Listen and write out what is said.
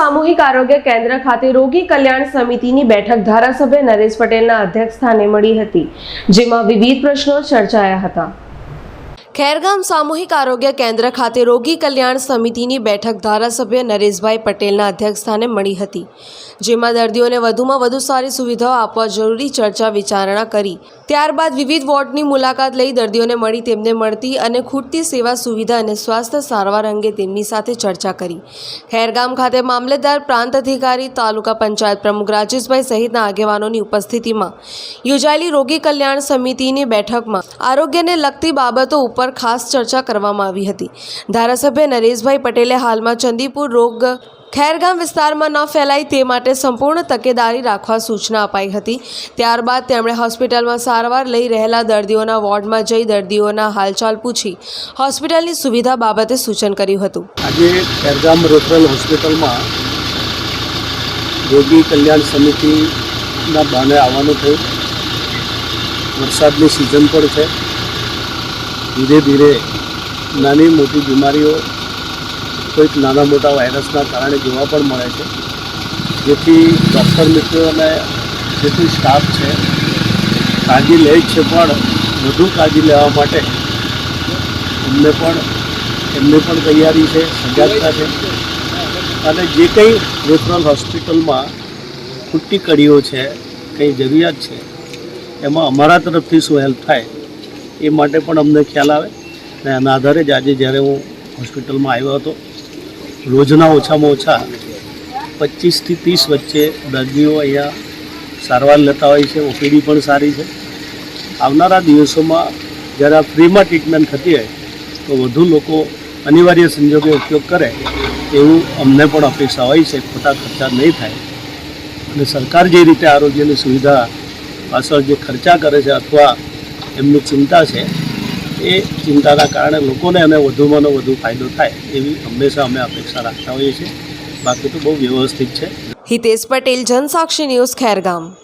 સામૂહિક આરોગ્ય કેન્દ્ર ખાતે રોગી કલ્યાણ સમિતિની બેઠક ધારાસભ્ય નરેશ પટેલના અધ્યક્ષસ્થાને મળી હતી, જેમાં વિવિધ પ્રશ્નો ચર્ચાયા હતા. ખેરગામ સામૂહિક આરોગ્ય કેન્દ્ર ખાતે રોગી કલ્યાણ સમિતિની બેઠક ધારાસભ્ય નરેશભાઈ પટેલના અધ્યક્ષસ્થાને મળી હતી, જેમાં દર્દીઓને વધુમાં વધુ સારી સુવિધાઓ આપવા જરૂરી ચર્ચા વિચારણા કરી. ત્યારબાદ વિવિધ વોર્ડની મુલાકાત લઈ દર્દીઓને મળી તેમને મળતી અને ખૂટતી સેવા સુવિધા અને સ્વાસ્થ્ય સારવાર અંગે તેમની સાથે ચર્ચા કરી. ખેરગામ ખાતે મામલેદાર પ્રાંત અધિકારી, તાલુકા પંચાયત પ્રમુખ રાજેશભાઈ સહિતના આગેવાનોની ઉપસ્થિતિમાં યોજાયેલી રોગી કલ્યાણ સમિતિની બેઠકમાં આરોગ્યને લગતી બાબતો ઉપર ખાસ ચર્ચા કરવામાં આવી હતી. ધારાસભ્ય નરેશભાઈ પટેલે હાલમાં ચંદીપુર રોગ ખેરગામ વિસ્તારમાં ન ફેલાય તે માટે સંપૂર્ણ તકેદારી રાખવા સૂચના અપાઈ હતી. ત્યારબાદ તેમણે હોસ્પિટલમાં સારવાર લઈ રહેલા દર્દીઓના વોર્ડમાં જઈ દર્દીઓના હાલચાલ પૂછી હોસ્પિટલની સુવિધા બાબતે સૂચન કર્યું હતું. આજે ખેરગામ રેફરલ હોસ્પિટલમાં રોગી કલ્યાણ સમિતિના બહાને આવવાનું થયું. વરસાદની સિઝન પણ છે. ધીરે ધીરે નાની મોટી બીમારીઓ, કોઈક નાના મોટા વાયરસના કારણે જોવા પણ મળે છે. જેથી ડૉક્ટર મિત્રો અને જેથી સ્ટાફ છે, કાળજી લે છે પણ વધુ કાળજી લેવા માટે એમને પણ એમને પણ તૈયારી છે, સજાગતા છે. અને જે કંઈ રેફરલ હોસ્પિટલમાં ખૂટતી કડીઓ છે, કંઈ જરૂરિયાત છે, એમાં અમારા તરફથી શું હેલ્પ થાય એ માટે પણ અમને ખ્યાલ આવે. અને એના આધારે જ આજે જ્યારે હું હોસ્પિટલમાં આવ્યો હતો, રોજના ઓછામાં ઓછા પચીસથી ત્રીસ વચ્ચે દર્દીઓ અહીંયા સારવાર લેતા હોય છે, ઓપીડી પણ સારી છે. આવનારા દિવસોમાં જ્યારે આ ફ્રીમાં ટ્રીટમેન્ટ થતી હોય, તો વધુ લોકો અનિવાર્ય સંજોગે ઉપયોગ કરે એવું અમને પણ અપેક્ષા હોય છે, ખોટા ખર્ચા નહીં થાય. અને સરકાર જે રીતે આરોગ્યની સુવિધા પાછળ જે ખર્ચા કરે છે, અથવા એમની ચિંતા છે. એ ચિંતાના કારણે લોકોને અમે વધુમાં વધુ ફાયદો થાય એવી હંમેશા અમે અપેક્ષા રાખતા હોઈએ છીએ. બાકી તો બહુ વ્યવસ્થિત છે. હિતેશ પટેલ, જનસાક્ષી ન્યૂઝ, ખેરગામ.